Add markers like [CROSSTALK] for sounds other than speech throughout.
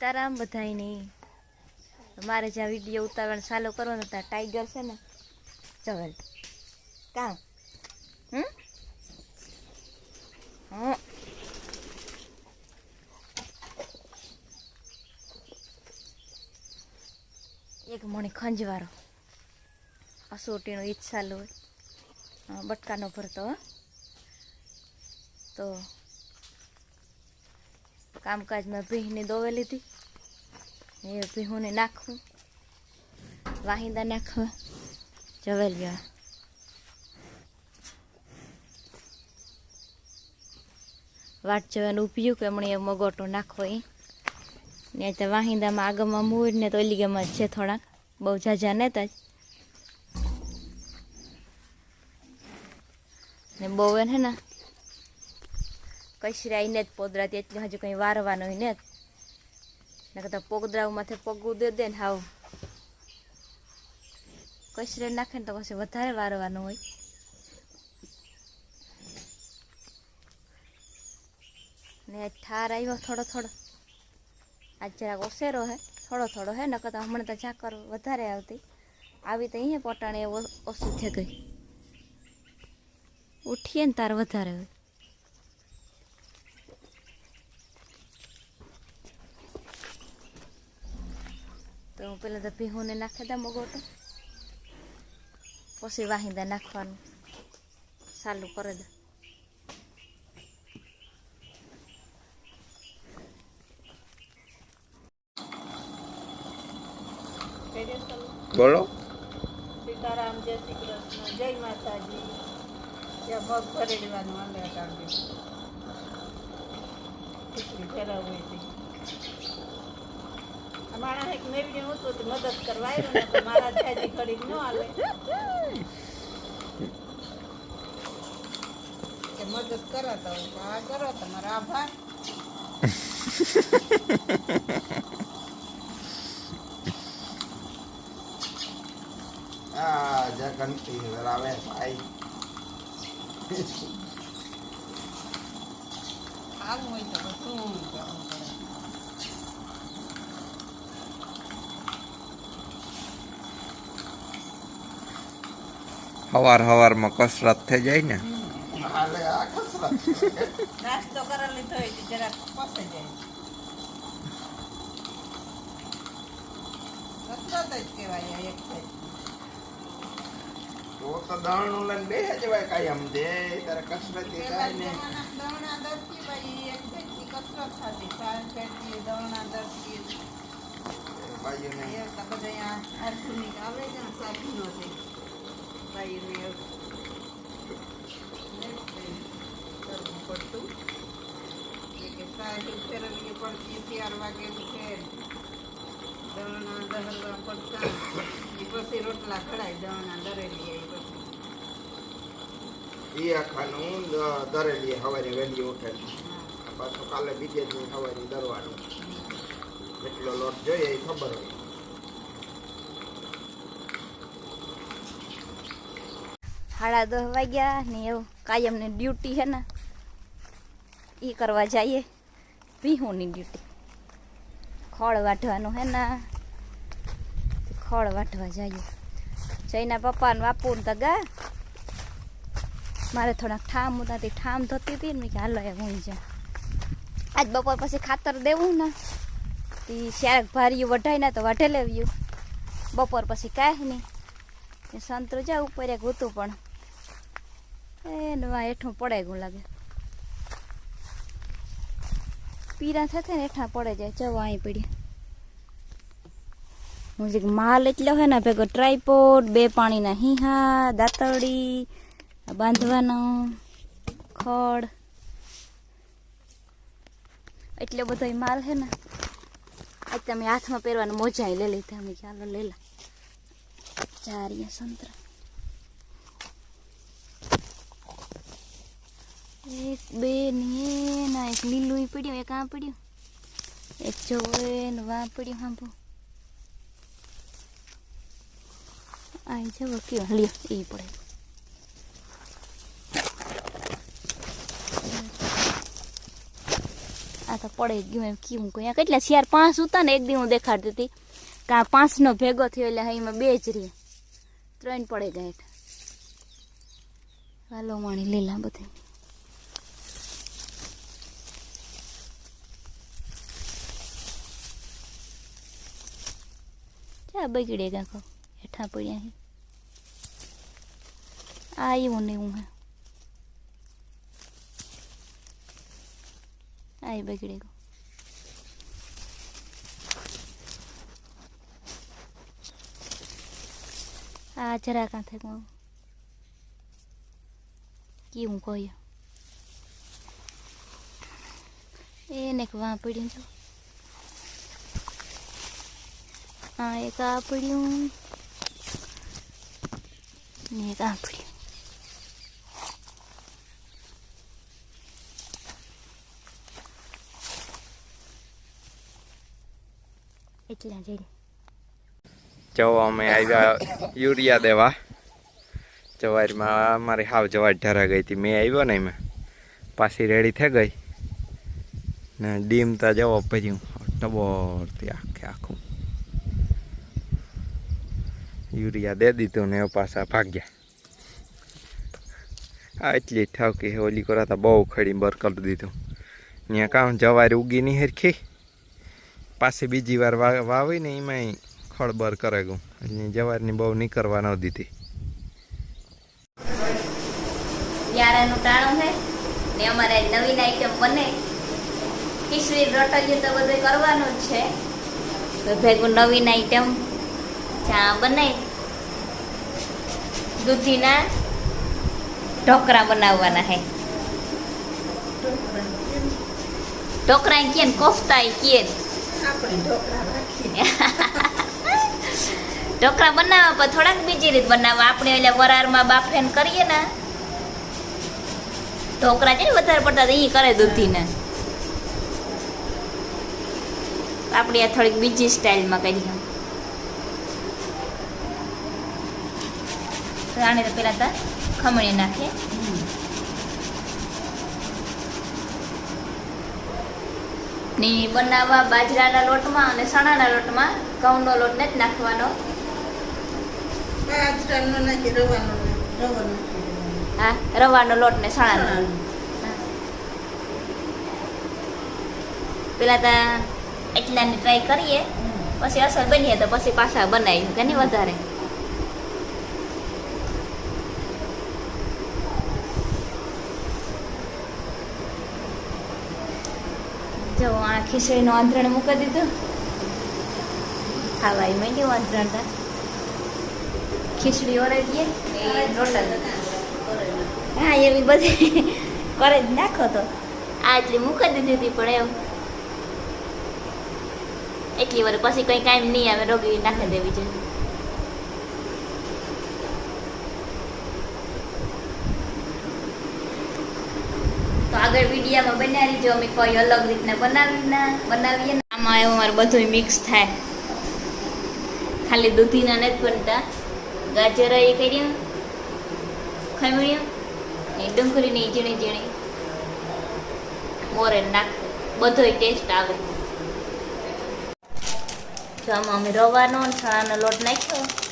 સીતારામ નહીં મારે જ્યાં વીડિયો ઉતારવાનો ચાલુ કરવાનો હતા ટાઈગર છે ને. ચવલ કામ હમ? એક મણી ખંજવારો. અસોટીનો ઈજ ચાલુ હોય. બટકાનો ભરતો. તો કામકાજમાં ભીહની દોવે લીધી. એ ભીહુંને નાખવું વાહિંદા નાખવા. જવેલિયા વાટ જવાનું ઉપયું કે હમણાં એ મગોટો નાખવો એ ને તો વાહિંદામાં આગળમાં મૂળ ને તો ઓલી જ છે થોડાક. બહુ ઝાઝા નહોતા જ. ને બહુ હે ને કચરાઈ ને જ પોદરાતી, એટલે હજુ કંઈ વારવાનો હોય ને જ ને કદાચ પોગદરામાંથી પગું દે દે ને હાવ. કચરે નાખે ને તો પછી વધારે વારવાનું હોય. ને ઠાર આવ્યો થોડો થોડો. આજ જરાક ઓસેરો હે, થોડો થોડો હે, નકર તો હમણાં તો ઝાકર વધારે આવતી. આવી તો અહીંયા પોટાણે ઓ- ઓછું થઈ ગઈ. ઉઠીએ ને તાર વધારે હોય. તો હું પહેલાં તો ભીહુંને નાખી દઉં મગોટો પછી વાહિંદા નાખવાનું ચાલુ કરી દે બોલો સીતારામ જય શ્રી કૃષ્ણ જય માતાજી ત્યાં મગ ભરેડવાનું હાલે અટાણે ખીચડી ફેરવવી હતી આ એક મેવડી હતું તે મદદ કરવા આવ્યો ને મારા ત્યાંથી ઘડીક ન હાલે મદદ કરો તો આ કરો તમારો આભાર. આ જે ઘંટી આવે ભાઈ. આવું હોય તો શું કરવું પડે હવાર હવારમાં કસરત થઈ જાય ને હાલે આ કસરત નાસ્તો કરી લીધો હોય તો જરાક પસે જાય કસરત જ કહેવાય આ એક સાઈડ તો તો દણું લઈને બેસે દે તારે કસરત થઈ જાય ને? ભાઈઓ ને. બધા અહીંયા આધુનિક આવે છે ને સાધનો છે. ભાઈને વાગે ઉઠે દવણા દહરવા પડતા એ પછી રોટલા ખડાય દવણા દરેલી એ પછી એ આખાનું દરેલી હવારે પાછું કાલે બીજે દી હવારે દરવાનું એટલો લોટ જોઈએ ખબર હોય. સાડા દસ વાગ્યા ને એવું કાયમની ડ્યુટી છે ને એ કરવા જઈએ. પીહુંની ડ્યુટી. ખોળ વાઢવાનું હે ને, ખોળ વાઢવા જઈએ. જઈના પપ્પાને બાપુને તો ગા, મારે થોડાક ઠામ ઉતાથી ઠામ થતી હતી ને મેં કે હાલો એ હું જા આજ બપોર પછી ખાતર દેવું ને, તે શાક ભાર્યું વઢાય ને તો વઢે લેવ્યું બપોર પછી કાંઈ નહીં. સંતરું જા ઉપર એક હતું પણ. એ નવા હેઠું પડે ગું લાગે. પીરા થશે ને હેઠા પડે જાય જવા અહીં પડી જે માલ એટલો હોય ને ભેગો ટ્રાયપોડ બે પાણીના હીહા, દાતરડી બાંધવાનો, ખડ. એટલો બધો માલ હે ને, આજ તમે હાથમાં પહેરવાનું મોજા લઈ લીધા અમે ચાલો લઈ લા. ચારિયા સંતરા. એક, બે ને એક લીલું પડ્યું, એક આ પડ્યું, એક જોવે ને વા પડ્યું, હાંભો. આ જવો કયો, લ્યો એ પડે. આ તો પડે ગયું એમ કેવું કોઈ. કેટલા ચાર પાંચ હતા ને એક દી હું દેખાડતી હતી. કે આ પાંચનો ભેગો થયો એટલે એમાં બે જ રહી ત્રણ પડે ગયા હેઠ વાલો માણી લીલા બધી ચા બગડે કહો હેઠા પડ્યા હે આ એવું ને એવું હે. આ બગડે ગયો આ જરા કાંથે કહું કેવું કહ્યું? એને વાં પડી જો આ એક આ પડ્યું ને એક યુરિયા દેવા જવારીમાં મારી હાવ જવાર ઢરા ગઈ હતી મેં આવ્યો ને એમાં પાછી રેડી થઈ ગઈ ને ડીમ જવો ભર્યું ટબોરથી આખે આખું યુરિયા દે દીધું ને પાછા ભાગ્યા. આ એટલી ઠાવકી ઓલી કરાતા બહુ ખડી બર કરી દીધું. ત્યાં કામ જવારી ઉગી નહીં હરખી? પાછી બીજી વાર વાવી ને એમાંય ખળબર કરે ગયું. એટલે જવારની બહુ નીકળવા ન દીધી. યારાનું ટાણું છે ને અમારે નવીન આઈટમ બને. ખીચડી, રોટલીઓ તો બધું કરવાનું જ છે. ભેગું નવીન આઈટમ ચા બને દૂધીના ઢોકરા બનાવવાના છે ઢોકરા કે ને કોફતા કે ઢોકરા બનાવવા પણ થોડાક બીજી રીત બનાવવા આપણે એટલે વરાળમાં બાફેન કરીએ ને ઢોકળા છે ને વધારે પડતા એ કરે દૂધીને. આપણે આ થોડીક બીજી સ્ટાઇલમાં કરીએ. તો આને તો પેલા તાર ખમણી નાખીએ ને બનાવવા બાજરાના લોટમાં અને ચણાના લોટમાં ઘઉંનો લોટ ને જ નાખવાનો. નાખી નાખી નાખી. હા રવાનો લોટ ને ચણાનો હા. પેલા તો એટલાની ટ્રાય કરીએ. પછી અસર બનીએ તો પછી પાછા બનાવીએ કે નહીં વધારે? જો, આ ખીચડીનું આંતરણ મૂકી દીધું. ખાવાય માંડ્યું આંતરણ તા ખીચડી ઓરડીએ હા, એવી બધી [LAUGHS] કરે જ નાખો તો. આ એટલી મૂકી દીધી હતી પણ એમ. એટલી વાર પછી કંઈ કાંઈ નહીં આવે, રોગી નાખી દેવી જોઈએ આગળ વિડીયામાં બનાવી જો અમે કોઈ અલગ રીતના બનાવી ના બનાવીએ ને આમાં એવું મારે બધું મિક્સ થાય. ખાલી દૂધીના નથી બનતા. ગાજર એ કર્યું ખમણ્યું ને ડુંગળીને ઝીણી ઝીણી. મોરે નાખ. બધોય ટેસ્ટ આવે. જો આમાં અમે રવાનો ચણાનો લોટ નાખ્યો.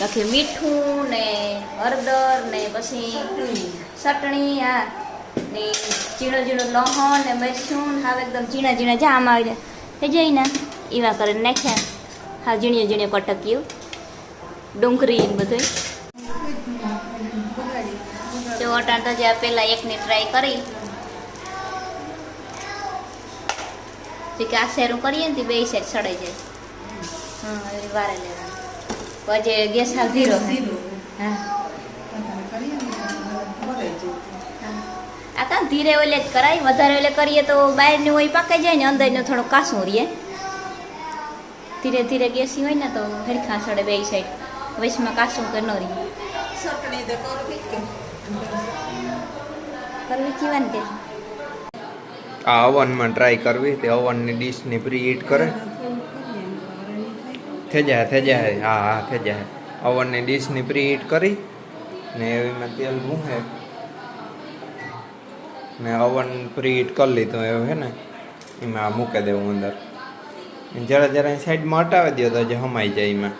બાકી મીઠું ને હળદર ને પછી ચટણી, આ, ને ઝીણો ઝીણો લહણ ને મરસું હાવ એકદમ ઝીણા ઝીણા જા આમાં આવી જાય. જઈને એવા કરીને નાખ્યા. હા, ઝીણીએ ઝીણીઓ કટક્યું ડુંગળી બધું જો અટાણ તો જ્યાં પહેલાં એકની ટ્રાય કરી. કે આ શેરું કરીએ ને તે બે સેટ સડાઈ જાય. હા વારે લેવાનું પછી ગેસ હાલ ધીરો. હા. આ કાં ધીરે ઓલે જ કરાય વધારે ઓલે કરીએ તો બહારની હોય પાકાઈ જાય ને અંદરનું થોડું કાસું રહીએ ધીરે ધીરે ગેસી હોય ને તો હરખા સડે બે સાઈડ વચમાં કાસું કે ન રહીએ કરવી કેવાની આ ઓવનમાં ટ્રાય કરવી તે ઓવનની ડીશની પ્રી હીટ કરે. થઈ જાય થઈ જાય. હા હા, થઈ જાય. ઓવનની ડીશની પ્રી હીટ કરી ને એમાં તેલ મૂકે. ને ઓવન પ્રીહીટ કરી લીધું, એવું હે ને? એમાં મૂકી દેવું અંદર. જરા જરા સાઈડમાં હટાવી દો તો જે હમાઈ જાય એમાં.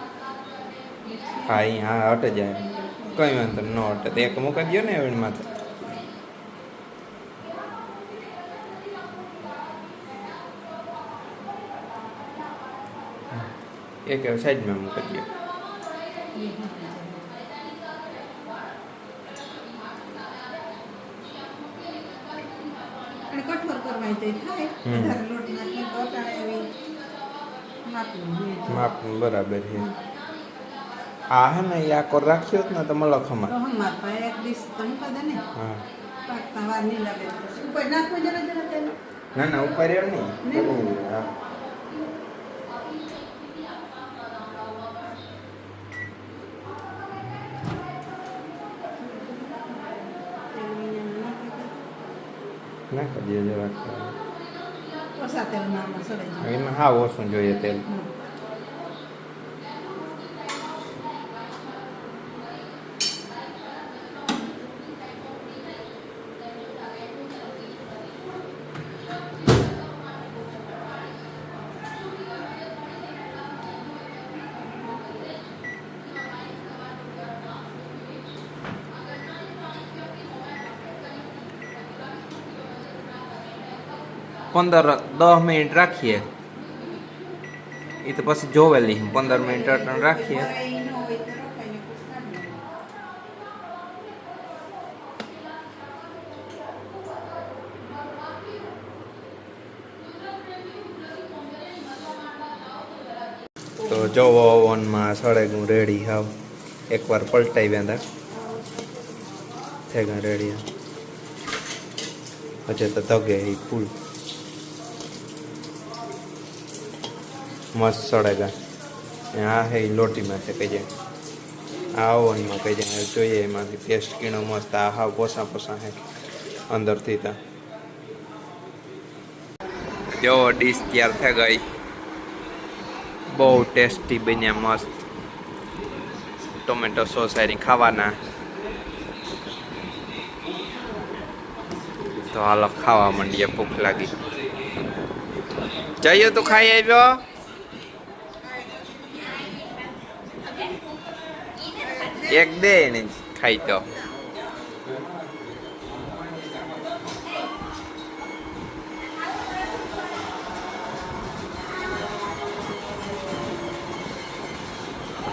હા હા, હટ જાય. કંઈ વાંધો ન હટે. એક મૂકી દો ને એમાં તો એક સાઈડમાં મૂકી દો અને કઠોર કરવાય તો થાય હમ. વધારે લોટ નાખી તો એવી માપનું હોય. માપ બરાબર છે. આ હે ને એ આકોર રાખ્યો ને તો મલખમાં એક મૂકી હા ના. ના ઉપર એમ નહીં નહીં? હા તેલ મીઠું નાખી દે. નાખી દઈએ જરાક. એમાં હા ઓછું જોઈએ તેલ પંદર દસ મિનિટ રાખીએ. એ તો પછી જોવેલી પંદર મિનિટ અટણ રાખીએ. તો. જો ઓવનમાં સળેગું રેડી હાવ. એકવાર પલટાઈ બેંદા થઈ ગયા રેડી હજે તો ધગે એ ફૂલ મસ્ત સળેગા ને આ હે લોટીમાં છે કહીએ આ ઓવનમાં જાય જોઈએ એમાંથી ટેસ્ટ કીણો મસ્ત, આ હાવ પોસા પોસા હે અંદરથી તા. જો ડીશ તૈયાર થઈ ગઈ. બહુ ટેસ્ટી બન્યા મસ્ત. ટોમેટો સોસ હારી ખાવાના. તો હાલો ખાવા માંડીએ, ભૂખ લાગી. જઈએ તું ખાઈ આવ્યો. એક દે એને ખાઈ તો.